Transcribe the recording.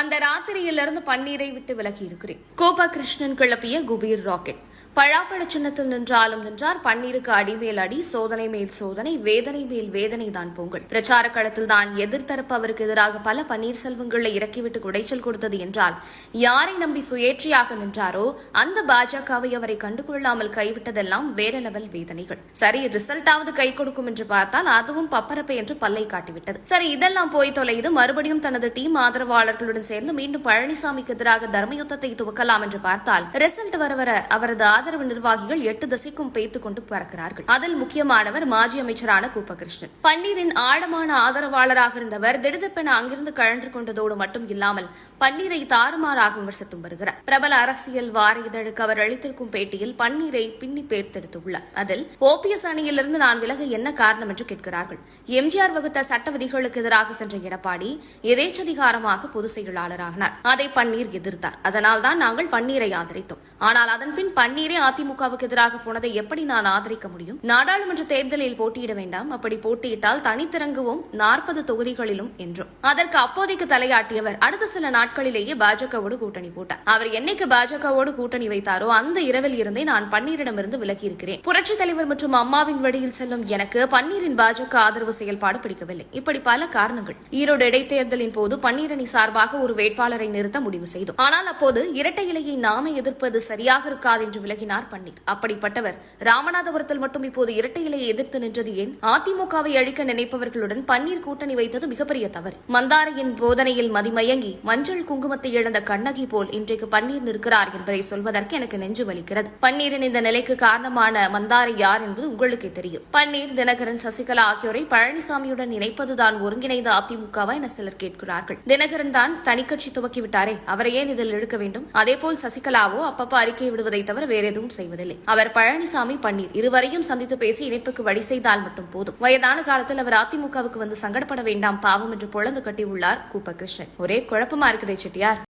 அந்த ராத்திரியிலிருந்து பன்னீரை விட்டு விலகி இருக்கிறேன். கோபா கிருஷ்ணன் கிளப்பிய குபீர் ராக்கெட். பழாப்பழ சின்னத்தில் நின்றாலும் நின்றார். பன்னீருக்கு அடிமேல் அடி சோதனை மேல் சோதனை வேதனை மேல் வேதனை தான் பொங்கல். பிரச்சார களத்தில் தான் எதிர்த்தரப்பு அவருக்கு எதிராக பல பன்னீர்செல்வங்களை இறக்கிவிட்டு குடைச்சல் கொடுத்தது என்றால் யாரை நம்பி சுயேட்சையாக நின்றாரோ அந்த பாஜகவை அவரை கண்டுகொள்ளாமல் கைவிட்டதெல்லாம் வேற லெவல் வேதனைகள். சரி ரிசல்ட்டாவது கை கொடுக்கும் என்று பார்த்தால் அதுவும் பப்பரப்பை என்று பல்லை காட்டிவிட்டது. சரி இதெல்லாம் போய் தொலைது மறுபடியும் தனது டீம் ஆதரவாளர்களுடன் சேர்ந்து மீண்டும் பழனிசாமிக்கு எதிராக தர்மயுத்தத்தை துவக்கலாம் என்று பார்த்தால் ரிசல்ட் வர வர அவரது ஆதரவு நிர்வாகிகள் எட்டு திசைக்கும் பேய்த்துக் கொண்டு பறக்கிறார்கள். அதில் முக்கியமானவர் மாஜி அமைச்சரான கூப்பகிருஷ்ணன். பன்னீரின் ஆழமான ஆதரவாளராக இருந்தவர் திடுதப்பென அங்கிருந்து கழன்று கொண்டதோடு மட்டும் இல்லாமல் பன்னீரை தாறுமாறாக விமர்சித்தும் வருகிறார். பிரபல அரசியல் வார இதழுக்கு அவர் அளித்திருக்கும் பேட்டியில் பன்னீரை பின்னி பேர்த்தெடுத்துள்ளார். அதில் ஓபிஎஸ் அணியிலிருந்து நான் விலக என்ன காரணம் என்று கேட்கிறார்கள். எம்ஜிஆர் வகுத்த சட்ட விதிகளுக்கு எதிராக சென்ற எடப்பாடி எதேச்சதிகாரமாக பொதுச் செயலாளரானார். அதை பன்னீர் எதிர்த்தார். அதனால்தான் நாங்கள் பன்னீரை ஆதரித்தோம். ஆனால் அதன்பின் பன்னீரை அதிமுகவுக்கு எதிராக போனதை எப்படி நான் ஆதரிக்க முடியும்? நாடாளுமன்ற தேர்தலில் போட்டியிட வேண்டாம். அப்படி போட்டியிட்டால் தனித்திறங்குவோம் நாற்பது தொகுதிகளிலும் என்றும். அதற்கு அப்போதைக்கு தலையாட்டியவர் அடுத்த சில நாட்களிலேயே பாஜகவோடு கூட்டணி போட்டார். அவர் என்னைக்கு பாஜகவோடு கூட்டணி வைத்தாரோ அந்த இரவில் இருந்தே நான் பன்னீரிடமிருந்து விலகி இருக்கிறேன் புரட்சித் தலைவர் மற்றும் அம்மாவின் வழியில் செல்லும் எனக்கு பன்னீரின் பாஜக ஆதரவு செயல்பாடு பிடிக்கவில்லை. இப்படி பல காரணங்கள். ஈரோடு இடைத்தேர்தலின் போது பன்னீரணி சார்பாக ஒரு வேட்பாளரை நிறுத்த முடிவு செய்தோம். ஆனால் அப்போது இரட்டை இலையை நாமே எதிர்ப்பது சரியாக இருக்காது என்று விலகி விலகினார் பன்னீர். அப்படிப்பட்டவர் ராமநாதபுரத்தில் மட்டும் இப்போது இரட்டை இலையை எதிர்த்து நின்றது ஏன்? அதிமுகவை அழிக்க நினைப்பவர்களுடன் பன்னீர் கூட்டணி வைத்தது மிகப்பெரிய தவறு. மந்தாரையின் போதனையில் மதிமயங்கி மஞ்சள் குங்குமத்தை இழந்த கண்ணகி போல் இன்றைக்கு பன்னீர் நிற்கிறார் என்பதை சொல்வதற்கு எனக்கு நெஞ்சு வலிக்கிறது. பன்னீரின் இந்த நிலைக்கு காரணமான மந்தாரை யார் என்பது உங்களுக்கே தெரியும். பன்னீர் தினகரன் சசிகலா ஆகியோரை பழனிசாமியுடன் இணைப்பதுதான் ஒருங்கிணைந்த அதிமுகவா என சிலர் கேட்கிறார்கள். தினகரன் தான் தனிக்கட்சி துவக்கிவிட்டாரே அவரை ஏன் இதில் இழுக்க வேண்டும்? அதேபோல் சசிகலாவோ அப்பப்ப அறிக்கை விடுவதை தவிர வேறு எதுவும் செய்வதில்லை. அவர் பழனிசாமி பன்னீர் இருவரையும் சந்தித்து பேசி இணைப்புக்கு வழி செய்தால் மட்டும் போதும். வயதான காலத்தில் அவர் அதிமுகவுக்கு வந்து சங்கடப்பட வேண்டாம் பாவம் என்று பொழந்து கட்டியுள்ளார் கூப்பகிருஷ்ணன். ஒரே குழப்பமா இருக்குதே செட்டியார்.